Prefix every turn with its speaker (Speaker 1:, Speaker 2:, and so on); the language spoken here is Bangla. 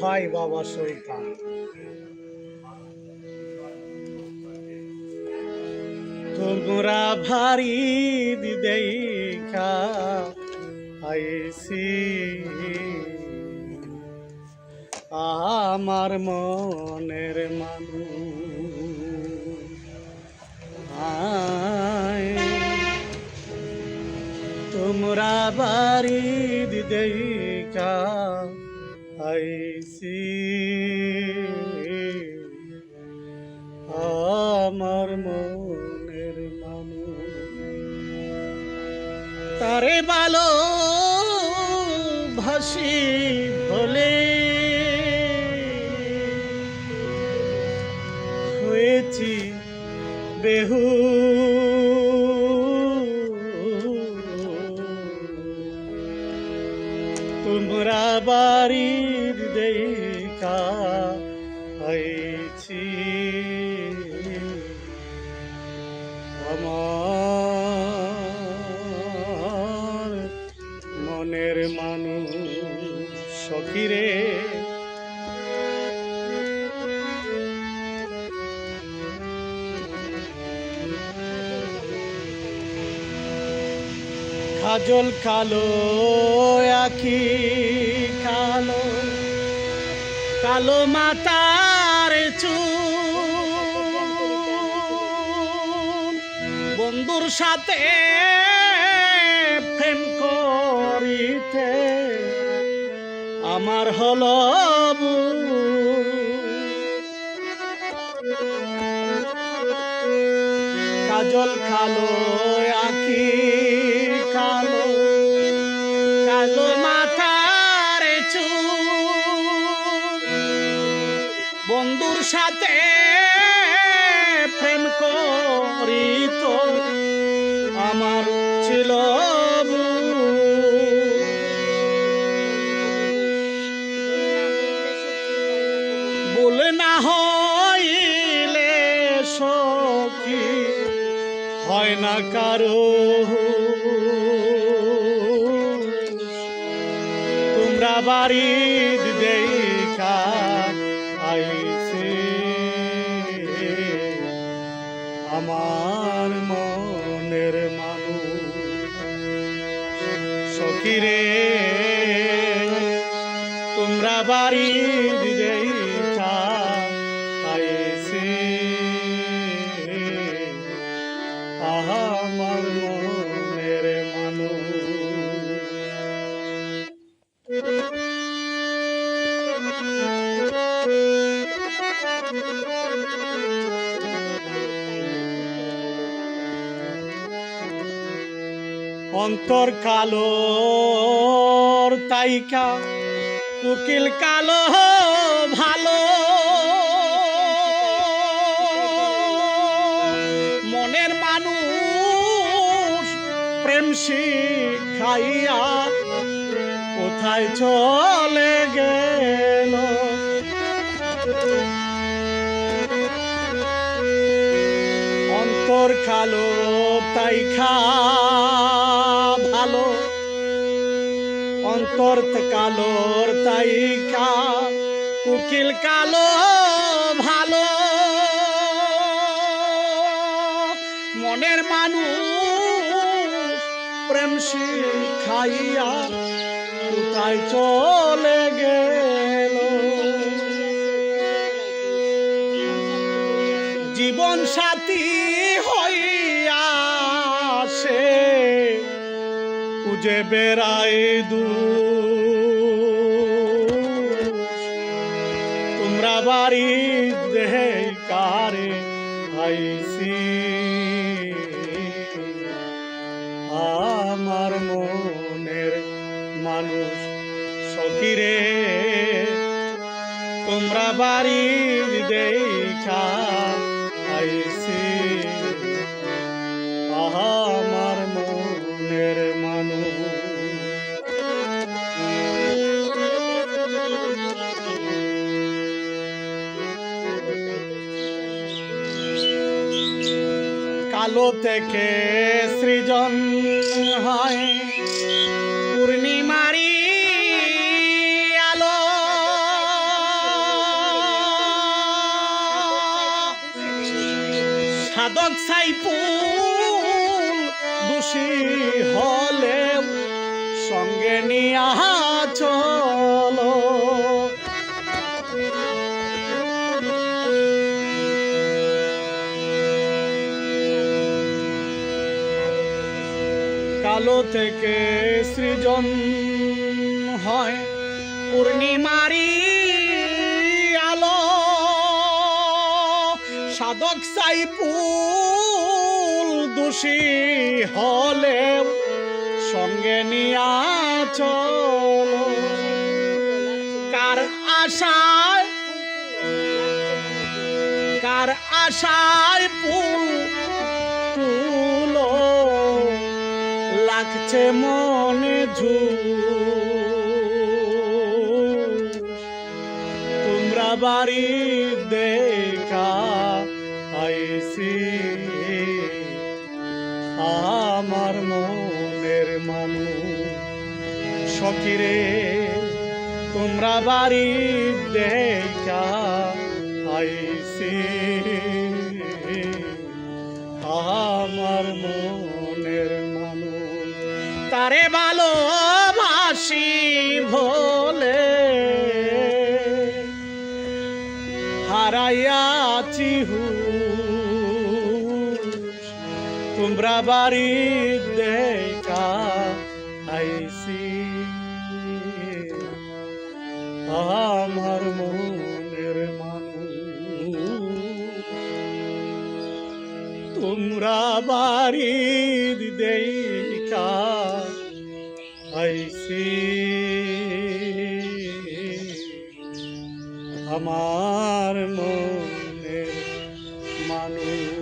Speaker 1: ভাই বাবা শৈতান তোমরা ভারী দেখা আইসি আমার মনের আয়। তোমরা বাড়ি দেখা আইসি আমার মনের মানুষ। তারে ভালো ভাসি ভোলে হয়েছি বেহু তোমরা বাড়ির দেখা হয়েছি। আমার মনের মানুষ সখিরে কাজল কালো, আখি কালো। কালো মাতার চুল বন্ধুর সাথে প্রেম করিতে আমার হল কাজল কালো, আখি বন্ধুর সাথে প্রেম করিত। আমার ছিল বলে না হইলে সখী হয় না কারও। তোমরা বাড়ি বাড়ির দেখা আইছে আমার মনের মানুষ। সখিরে তোমরা বাড়ির অন্তর কালো তাইকা, উকিল কালো ভালো। মনের মানুষ প্রেম শিখাইয়া কোথায় চলে গেল? অন্তর কালো তাই খা ভালো অন্তর কালোর তাই কুকিল কালো, ভালো। মনের মানুষ প্রেম শিখাইয়া কোথায় চলে গেল। জীবন সাথী খুঁজে বেড়ায় দু তোমরা বাড়ি দেহে কারে আইসি আমার মনের মানুষ সকিরে তোমরা বাড়ি দেখা আলো থেকে সৃজন হয়। পূর্ণিমারি আলো। সাধক সাই পুষি হলে সঙ্গে নিয়ে কালো থেকে সৃজন হয় পূর্ণিমারি আলো। সাধক সাইফুল দোষী হলে সঙ্গে নিয়া কার আশায় কার আশায় ফুল লাগছে মনে ঝু তোমরা বাড়ি দেখা আইসি আমার মনের মানুষ সকিরে তোমরা বাড়ি দেখা আইসি আমার তারে ভালোবাসি ভোলে। হারাইয়াছি হুশ তোমরা বাড়ি দেখা আইসি আমার মনের মানুষ। তোমরা বাড়ি দেখা আইসি আমার মনের মানুষ।